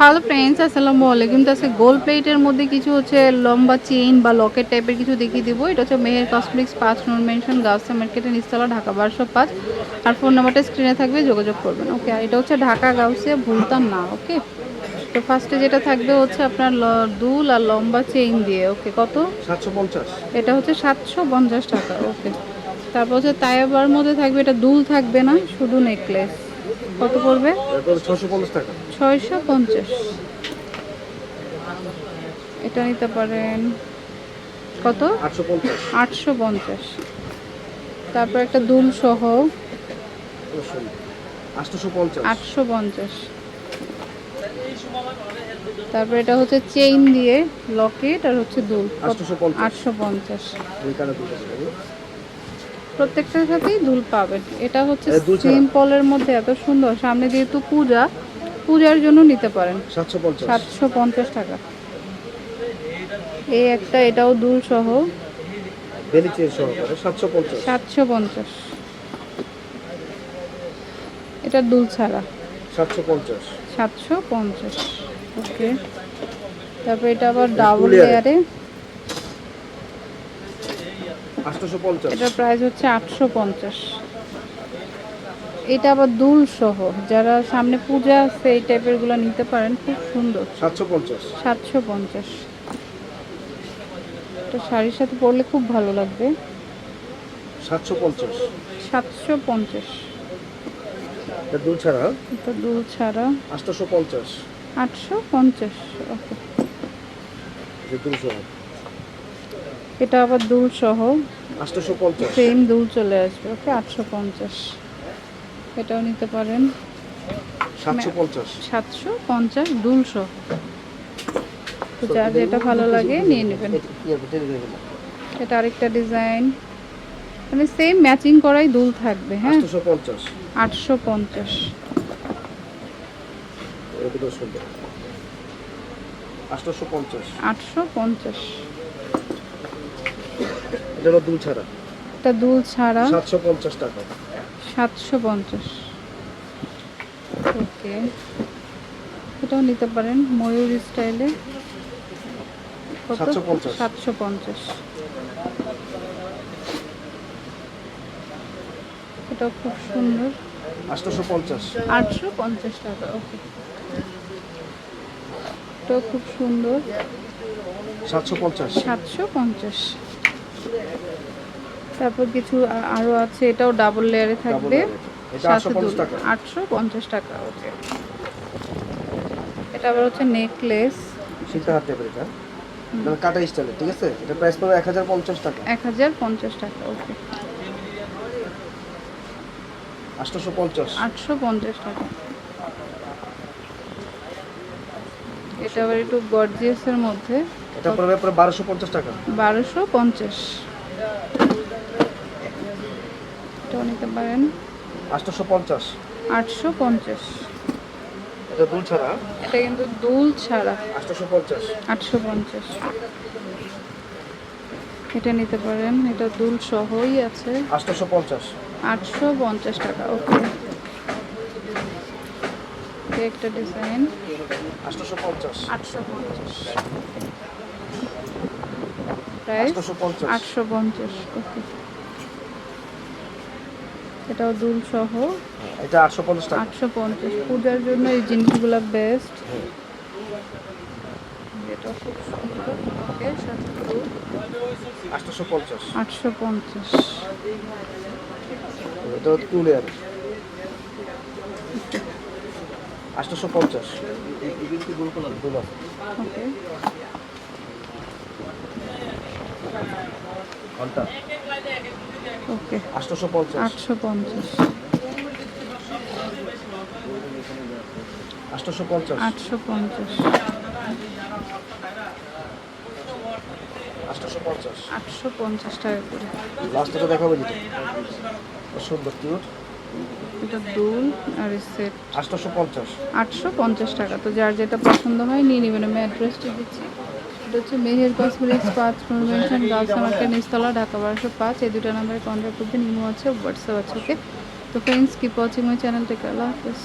Hello friends আসসালামু আলাইকুম। তো আজকে গোল প্লেটের মধ্যে কিছু হচ্ছে লম্বা চেইন বা লকেট টাইপের কিছু দেখিয়ে দিব। এটা হচ্ছে মেহের কসমেটিক্স পাঁচ নোর মেনশন গাউসা মার্কেটের নিস্তলা ঢাকা বারোশো পাঁচ। আর ফোন নাম্বারটা স্ক্রিনে থাকবে যোগাযোগ করবেন ওকে আর এটা হচ্ছে ঢাকা গাউসিয়া ভুলতাম না ওকে তো ফার্স্টে যেটা থাকবে হচ্ছে আপনার দুল আর লম্বা চেইন দিয়ে ওকে কত? সাতশো পঞ্চাশ। এটা হচ্ছে সাতশো পঞ্চাশ টাকা ওকে তারপর হচ্ছে তায়াবার মধ্যে থাকবে এটা দুল থাকবে না শুধু নেকলেস কত পড়বে? ছয়শো পঞ্চাশ এটা নিতে পারেন কত? আটশো পঞ্চাশ। তারপর একটা দুল সহ। আটশো পঞ্চাশ। তারপর এটা হচ্ছে চেইন দিয়ে লকেট আর হচ্ছে দুল আটশো পঞ্চাশ। প্রত্যেকটার সাথেই দুল পাবেন। এটা হচ্ছে সিম্পলের মধ্যে এত সুন্দর। সামনে যেহেতু পূজা পূজার জন্য নিতে পারেন। সাতশো পঞ্চাশ। টাকা। এই একটা এটাও দুল সহ। সাতশো পঞ্চাশ। এটা দুল ছাড়া। সাতশো পঞ্চাশ। সাতশো পঞ্চাশ। ওকে। তারপর এটা আবার ডাবল লেয়ারে এটার প্রাইস হচ্ছে আটশো পঞ্চাশ এটা আবার দুল সহ যারা সামনে পূজা আছে এই টাইপেরগুলো নিতে পারেন খুব সুন্দর। সাতশো পঞ্চাশ সাতশো পঞ্চাশ এটা শাড়ির সাথে পরলে খুব ভালো লাগবে। সাতশো পঞ্চাশ সাতশো পঞ্চাশ এটা দুল ছাড়া? এটা দুল ছাড়া। আটশোশো পঞ্চাশ আটশো পঞ্চাশ ওকে দুল সহ। এটা আবার দুল সহ। সেম দুল চলে আসবে। ওকে আটশো পঞ্চাশ এটাও নিতে পারেন। সাতশো পঞ্চাশ সাতশো পঞ্চাশ দুল সহ। তো যার যেটা ভালো লাগে নিয়ে নেবেন। এটা আরেকটা ডিজাইন। মানে সেম ম্যাচিং করাই দুল থাকবে হ্যাঁ? আটশো পঞ্চাশ আটশো পঞ্চাশ এটা হলো দুল ছাড়া। এটা দুল ছাড়া। সাতশো পঞ্চাশ টাকা। সাতশো পঞ্চাশ। ওকে। এটাও নিতে পারেন ময়ূর স্টাইলে। কত? 750 সাতশো পঞ্চাশ। এটাও খুব সুন্দর। আটশোশো পঞ্চাশ আটশো পঞ্চাশ টাকা ওকে। এটাও খুব সুন্দর। সাতশো পঞ্চাশ। সাতশো পঞ্চাশ। তারপর কিছু আ- আরও আছে এটাও ডাবল লেয়ারে থাকবে। সাথে 850 দুল। টাকা। আটশো পঞ্চাশ টাকা ওকে। এটা আবার হচ্ছে নেকলেস সীতা হাত টাইপের এটা। এটা কাটা স্টাইলের ঠিক আছে? এটা প্রাইস পড়বে এক হাজার পঞ্চাশ টাকা। এক হাজার পঞ্চাশ টাকা ওকে। আটশোশো পঞ্চাশ। আটশো পঞ্চাশ টাকা। এটা আবার একটু গর্জিয়াসের মধ্যে। এটা পড়বে পরে বারোশো পঞ্চাশ টাকা। বারোশো পঞ্চাশ। এটাও নিতে পারেন। আটশোশো পঞ্চাশ। আটশো পঞ্চাশ। এটা দুল ছাড়া? এটা কিন্তু দুল ছাড়া। আটশোশো পঞ্চাশ। আটশো পঞ্চাশ। এটা নিতে পারেন। এটা দুল সহই আছে। আটশোশো পঞ্চাশ। আটশো পঞ্চাশ টাকা ওকে। একটা ডিজাইন। আটশো পঞ্চাশ প্রাইস আটশো পঞ্চাশ ওকে এটাও দুল সহ। এটা আটশো পঞ্চাশ টাকা। আটশো পঞ্চাশ পূজার জন্য এই জিনিসগুলো বেস্ট এটা খুব সুন্দর। ওকে সাথে দুল। আটশোশো পঞ্চাশ আটশো পঞ্চাশ এটা টু লেয়ার আটশোশো পঞ্চাশ ঘণ্টা ওকে। আটশোশো পঞ্চাশ আটশো পঞ্চাশ আটশোশো পঞ্চাশ আটশো পঞ্চাশ আটশোশো পঞ্চাশ আটশো পঞ্চাশ টাকা করে। লাস্ট এটা দেখাবো যেটা সুন্দর কিউট এটা দুল আর সেট আটশো পঞ্চাশ। আটশো পঞ্চাশ টাকা। তো যার যেটা পছন্দ হয় নিয়ে নেবেন। আমি অ্যাড্রেসটা দিচ্ছি। এটা হচ্ছে মেহের কসমেটিক্স পাঁচ মেনশন গার্লস নিচতলা ঢাকা বারোশো পাঁচ। এই দুটো নাম্বারে কন্ট্যাক্ট করবেন। ইমো আছে হোয়াটসঅ্যাপ আছে ওকে তো friends keep watching my channel take আল্লাহ হাফেজ।